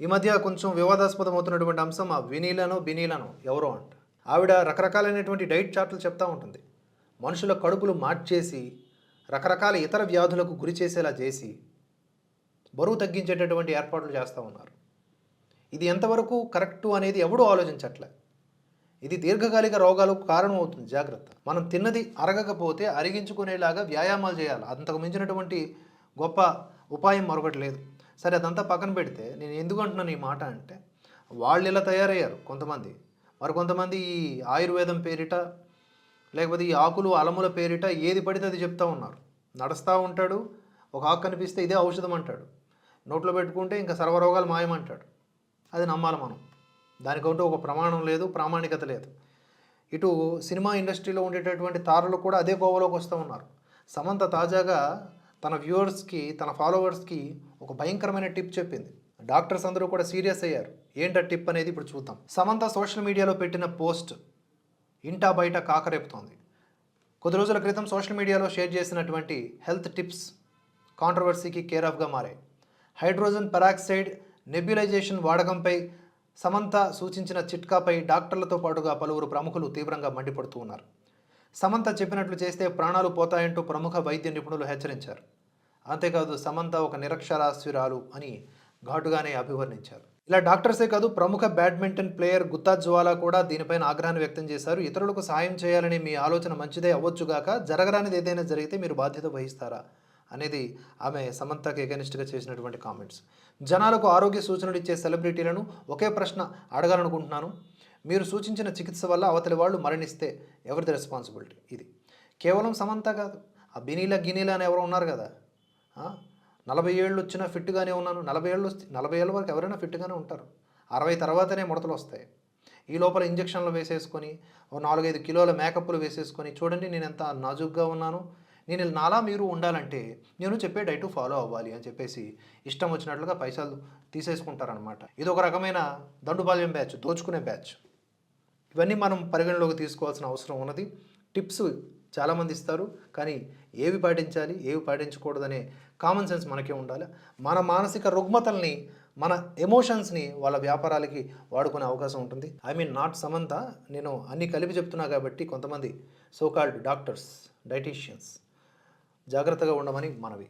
ఈ మధ్య కొంచెం వివాదాస్పదం అవుతున్నటువంటి అంశం ఆ వినీలను బినీలను ఎవరో అంట. ఆవిడ రకరకాలైనటువంటి డైట్ చార్ట్లు చెప్తా ఉంటుంది. మనుషుల కడుపులు మార్చేసి రకరకాల ఇతర వ్యాధులకు గురి చేసేలా చేసి బరువు తగ్గించేటటువంటి ఏర్పాట్లు చేస్తూ ఉన్నారు. ఇది ఎంతవరకు కరెక్టు అనేది ఎవడూ ఆలోచించట్లే. ఇది దీర్ఘకాలిక రోగాలకు కారణం అవుతుంది జాగ్రత్త. మనం తిన్నది అరగకపోతే అరిగించుకునేలాగా వ్యాయామాలు చేయాలి. అంతకు మించినటువంటి గొప్ప ఉపాయం మరొకటి లేదు. సరే అదంతా పక్కన పెడితే నేను ఎందుకు అంటున్నాను ఈ మాట అంటే వాళ్ళు ఇలా తయారయ్యారు కొంతమంది. మరి కొంతమంది ఈ ఆయుర్వేదం పేరిట లేకపోతే ఈ ఆకులు అలముల పేరిట ఏది పడితే అది చెప్తా ఉన్నారు. నడుస్తూ ఉంటాడు ఒక ఆకు కనిపిస్తే ఇదే ఔషధం అంటాడు. నోట్లో పెట్టుకుంటే ఇంకా సర్వరోగాలు మాయమంటాడు. అది నమ్మాలి మనం. దానికంటూ ఒక ప్రమాణం లేదు ప్రామాణికత లేదు. ఇటు సినిమా ఇండస్ట్రీలో ఉండేటటువంటి తారలు కూడా అదే కోవలోకి వస్తూ ఉన్నారు. సమంత తాజాగా తన వ్యూవర్స్కి తన ఫాలోవర్స్కి ఒక భయంకరమైన టిప్ చెప్పింది. డాక్టర్స్ అందరూ కూడా సీరియస్ అయ్యారు. ఏంటా టిప్ అనేది ఇప్పుడు చూద్దాం. సమంత సోషల్ మీడియాలో పెట్టిన పోస్ట్ ఇంటా బయట కాకరేపుతోంది కొద్ది రోజుల క్రితం సోషల్ మీడియాలో షేర్ చేసినటువంటి హెల్త్ టిప్స్ కాంట్రవర్సీకి కేర్ ఆఫ్గా మారాయి. హైడ్రోజన్ పెరాక్సైడ్ నెబ్యులైజేషన్ వాడకంపై సమంత సూచించిన చిట్కాపై డాక్టర్లతో పాటుగా పలువురు ప్రముఖులు తీవ్రంగా మండిపడుతూ ఉన్నారు. సమంత చెప్పినట్లు చేస్తే ప్రాణాలు పోతాయంటూ ప్రముఖ వైద్య నిపుణులు హెచ్చరించారు. అంతేకాదు సమంత ఒక నిరక్షరాస్యురాలు అని ఘాటుగానే అభివర్ణించారు. ఇలా డాక్టర్సే కాదు ప్రముఖ బ్యాడ్మింటన్ ప్లేయర్ గుత్తా జ్వాలా కూడా దీనిపైన ఆగ్రహాన్ని వ్యక్తం చేశారు. ఇతరులకు సాయం చేయాలని మీ ఆలోచన మంచిదే అవ్వచ్చుగాక జరగరానిది ఏదైనా జరిగితే మీరు బాధ్యత వహిస్తారా? అనేది ఆమె సమంతకి ఎగనిస్ట్గా చేసినటువంటి కామెంట్స్ జనాలకు ఆరోగ్య సూచనలు ఇచ్చే సెలబ్రిటీలను ఒకే ప్రశ్న అడగాలనుకుంటున్నాను. మీరు సూచించిన చికిత్స వల్ల అవతలి వాళ్ళు మరణిస్తే ఎవరిది రెస్పాన్సిబిలిటీ ఇది. కేవలం సమంత కాదు. ఆ బినీల గినీల అని ఎవరో ఉన్నారు కదా. నలభై ఏళ్ళు వచ్చినా ఫిట్గానే ఉన్నాను. నలభై ఏళ్ళు వస్తే నలభై ఏళ్ళ వరకు ఎవరైనా ఫిట్గానే ఉంటారు. అరవై తర్వాతనే ముడతలు వస్తాయి. ఈ లోపల ఇంజక్షన్లు వేసేసుకొని ఓ నాలుగైదు కిలోల మేకప్లు వేసేసుకొని చూడండి నేను ఎంత నాజుగ్గా ఉన్నాను. నేను నాలా మీరు ఉండాలంటే నేను చెప్పే డైట్ ఫాలో అవ్వాలి అని చెప్పేసి ఇష్టం వచ్చినట్లుగా పైసలు తీసేసుకుంటారనమాట ఇది ఒక రకమైన దండుబాల్యం బ్యాచ్ దోచుకునే బ్యాచ్. ఇవన్నీ మనం పరిగణలోకి తీసుకోవాల్సిన అవసరం ఉన్నది. టిప్స్ చాలామంది ఇస్తారు కానీ ఏవి పాటించాలి ఏవి పాటించకూడదనే కామన్ సెన్స్ మనకే ఉండాలి. మన మానసిక రుగ్మతల్ని మన ఎమోషన్స్ని వాళ్ళ వ్యాపారాలకి వాడుకునే అవకాశం ఉంటుంది. ఐ మీన్ నాట్ సమంత నేను అన్ని కలిపి చెప్తున్నా కాబట్టి కొంతమంది సోకాల్డ్ డాక్టర్స్ డైటీషియన్స్ జాగ్రత్తగా ఉండమని మనవి.